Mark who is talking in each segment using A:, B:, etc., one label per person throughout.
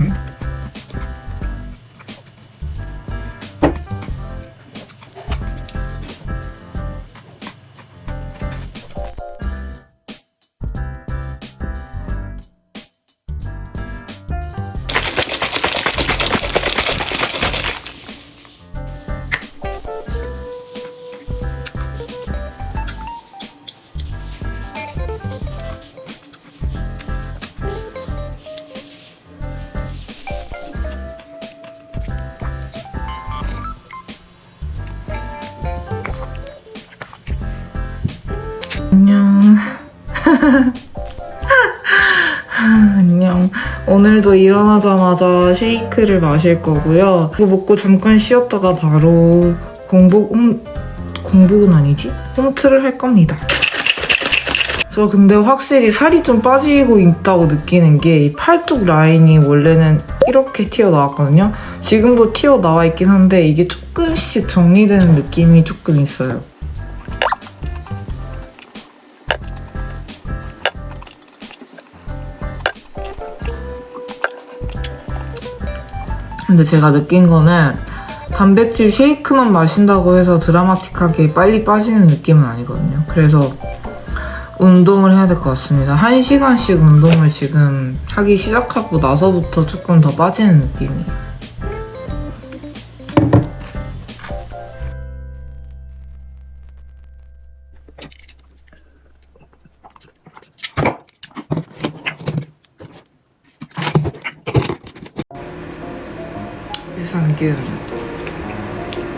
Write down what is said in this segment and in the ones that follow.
A: 안 오늘도 일어나자마자 쉐이크를 마실 거고요. 이거 먹고 잠깐 쉬었다가 바로 공복, 홈, 공복은 아니지? 홈트를 할 겁니다. 저 근데 확실히 살이 좀 빠지고 있다고 느끼는 게이 팔뚝 라인이 원래는 이렇게 튀어나왔거든요. 지금도 튀어나와 있긴 한데 이게 조금씩 정리되는 느낌이 조금 있어요. 근데 제가 느낀 거는 단백질 쉐이크만 마신다고 해서 드라마틱하게 빨리 빠지는 느낌은 아니거든요. 그래서 운동을 해야 될 것 같습니다. 1시간씩 운동을 지금 하기 시작하고 나서부터 조금 더 빠지는 느낌이에요. 유산균.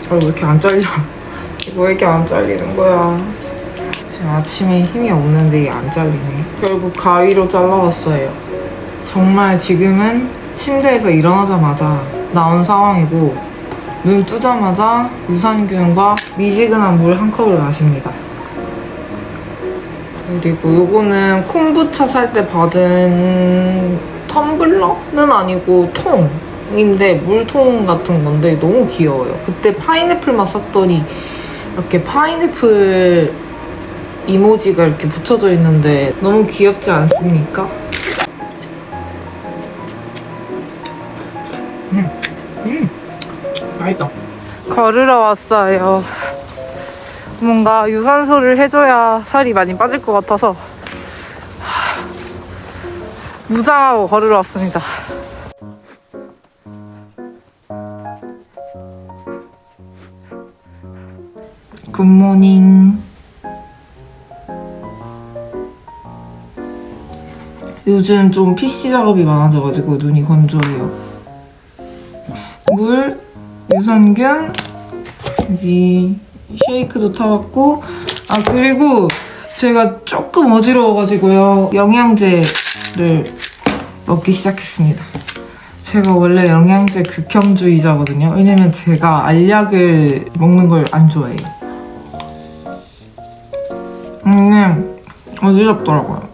A: 어, 왜 이렇게 안 잘려? 왜 이렇게 안 잘리는 거야? 지금 아침에 힘이 없는데 이게 안 잘리네. 결국 가위로 잘라왔어요. 정말 지금은 침대에서 일어나자마자 나온 상황이고 눈 뜨자마자 유산균과 미지근한 물 한 컵을 마십니다. 그리고 요거는 콤부차 살 때 받은 텀블러는 아니고 통 인데 물통 같은 건데 너무 귀여워요. 그때 파인애플 맛 샀더니 이렇게 파인애플 이모지가 이렇게 붙여져 있는데 너무 귀엽지 않습니까? 음, 음, 맛있다. 걸으러 왔어요. 뭔가 유산소를 해줘야 살이 많이 빠질 것 같아서 무장하고 걸으러 왔습니다. 굿모닝. 요즘 좀 PC 작업이 많아져가지고 눈이 건조해요. 물, 유산균, 여기 쉐이크도 타왔고, 아, 그리고 제가 조금 어지러워가지고요. 영양제를 먹기 시작했습니다. 제가 원래 영양제 극혐주의자거든요. 왜냐면 제가 알약을 먹는 걸 안 좋아해요. 음, 어지럽더라고요.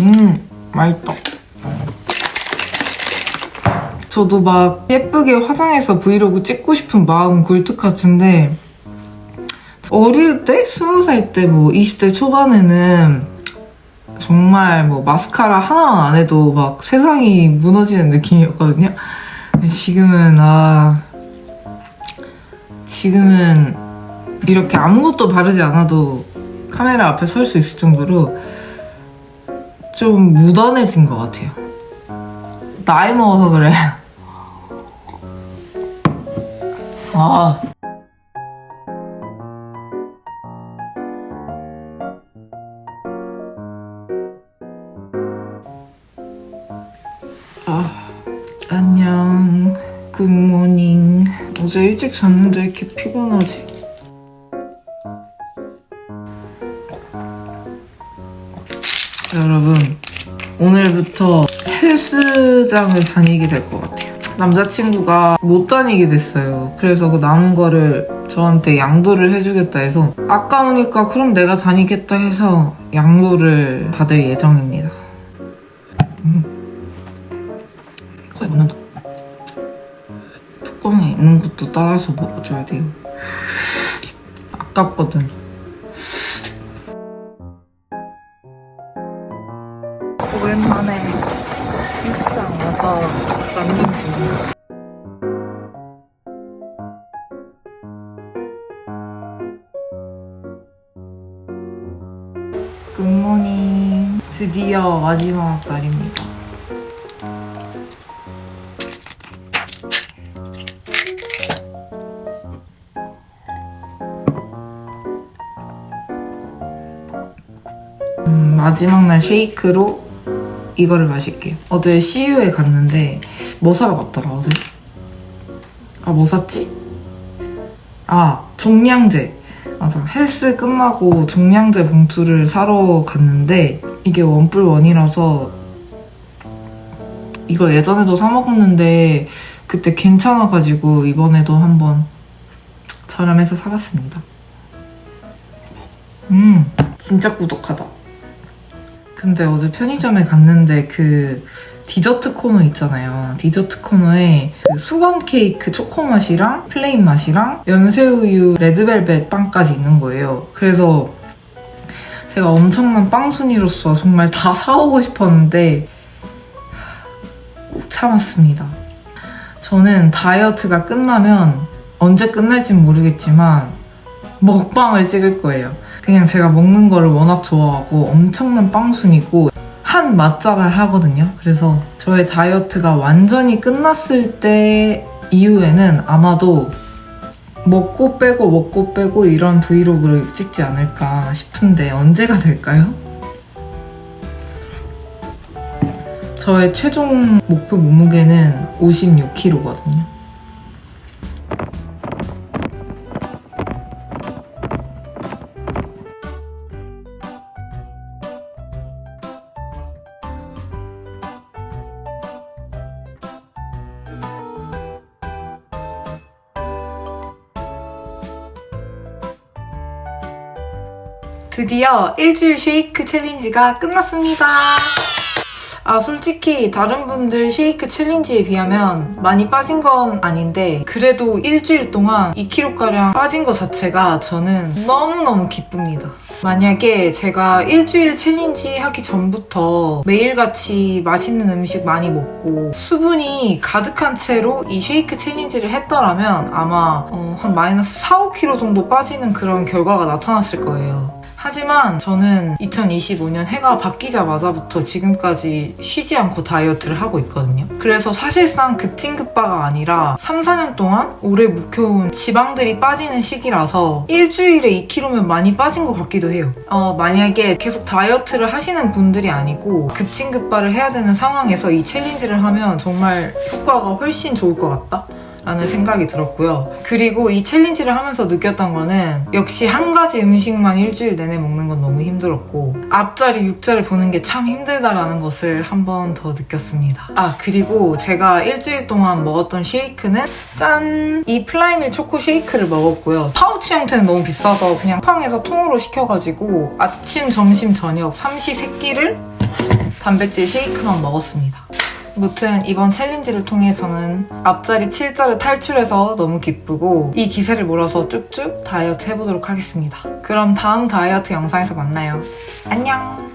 A: 음, 맛있다. 저도 막 예쁘게 화장해서 브이로그 찍고 싶은 마음 굴뚝 같은데, 어릴 때? 스무 살 때, 뭐, 20대 초반에는 정말 뭐 마스카라 하나만 안 해도 막 세상이 무너지는 느낌이었거든요. 근데 지금은, 아, 지금은 이렇게 아무것도 바르지 않아도 카메라 앞에 설 수 있을 정도로 좀 무던해진 것 같아요. 나이 먹어서 그래. 아. 아, 안녕. 굿모닝. 어제 일찍 잤는데 이렇게 피곤하지? 여러분, 오늘부터 헬스장을 다니게 될 것 같아요. 남자친구가 못 다니게 됐어요. 그래서 그 남은 거를 저한테 양도를 해주겠다 해서 아까우니까 그럼 내가 다니겠다 해서 양도를 받을 예정입니다. 음. 거의 먹는다. 뚜껑에 있는 것도 따라서 먹어줘야 돼요. 아깝거든. 오랜만에 헬스장 와서 런닝 중입니다. 굿모닝. 드디어 마지막 날입니다. 음, 마지막 날 쉐이크로 이거를 마실게요. 어제 CU에 갔는데 뭐 사러 갔더라 어제? 아 뭐 샀지? 아 종량제 맞아 헬스 끝나고 종량제 봉투를 사러 갔는데 이게 원뿔 원이라서 이거 예전에도 사 먹었는데 그때 괜찮아가지고 이번에도 한번 저렴해서 사봤습니다. 음 진짜 꾸덕하다. 근데 어제 편의점에 갔는데 그 디저트 코너 있잖아요. 디저트 코너에 그 수건 케이크 초코 맛이랑 플레인 맛이랑 연새우유 레드벨벳 빵까지 있는 거예요. 그래서 제가 엄청난 빵순이로서 정말 다 사오고 싶었는데 꼭 참았습니다. 저는 다이어트가 끝나면 언제 끝날진 모르겠지만 먹방을 찍을 거예요. 그냥 제가 먹는 거를 워낙 좋아하고 엄청난 빵순이고 한 맛잘을 하거든요. 그래서 저의 다이어트가 완전히 끝났을 때 이후에는 아마도 먹고 빼고 먹고 빼고 이런 브이로그를 찍지 않을까 싶은데 언제가 될까요? 저의 최종 목표 몸무게는 56kg거든요. 드디어 일주일 쉐이크 챌린지가 끝났습니다. 아, 솔직히 다른 분들 쉐이크 챌린지에 비하면 많이 빠진 건 아닌데 그래도 일주일 동안 2kg가량 빠진 것 자체가 저는 너무너무 기쁩니다. 만약에 제가 일주일 챌린지 하기 전부터 매일같이 맛있는 음식 많이 먹고 수분이 가득한 채로 이 쉐이크 챌린지를 했더라면 아마 어, 한 마이너스 4, 5kg 정도 빠지는 그런 결과가 나타났을 거예요. 하지만 저는 2025년 해가 바뀌자마자부터 지금까지 쉬지 않고 다이어트를 하고 있거든요. 그래서 사실상 급진급바가 아니라 3, 4년 동안 오래 묵혀온 지방들이 빠지는 시기라서 일주일에 2kg면 많이 빠진 것 같기도 해요. 어, 만약에 계속 다이어트를 하시는 분들이 아니고 급진급바를 해야 되는 상황에서 이 챌린지를 하면 정말 효과가 훨씬 좋을 것 같다? 라는 생각이 들었고요. 그리고 이 챌린지를 하면서 느꼈던 거는 역시 한 가지 음식만 일주일 내내 먹는 건 너무 힘들었고 앞자리 육자를 보는 게 참 힘들다라는 것을 한 번 더 느꼈습니다. 아 그리고 제가 일주일 동안 먹었던 쉐이크는 짠! 이 플라이밀 초코 쉐이크를 먹었고요. 파우치 형태는 너무 비싸서 그냥 팡에서 통으로 시켜가지고 아침, 점심, 저녁 삼시 세끼를 단백질 쉐이크만 먹었습니다. 무튼 이번 챌린지를 통해 저는 앞자리 7자를 탈출해서 너무 기쁘고 이 기세를 몰아서 쭉쭉 다이어트 해보도록 하겠습니다. 그럼 다음 다이어트 영상에서 만나요. 안녕!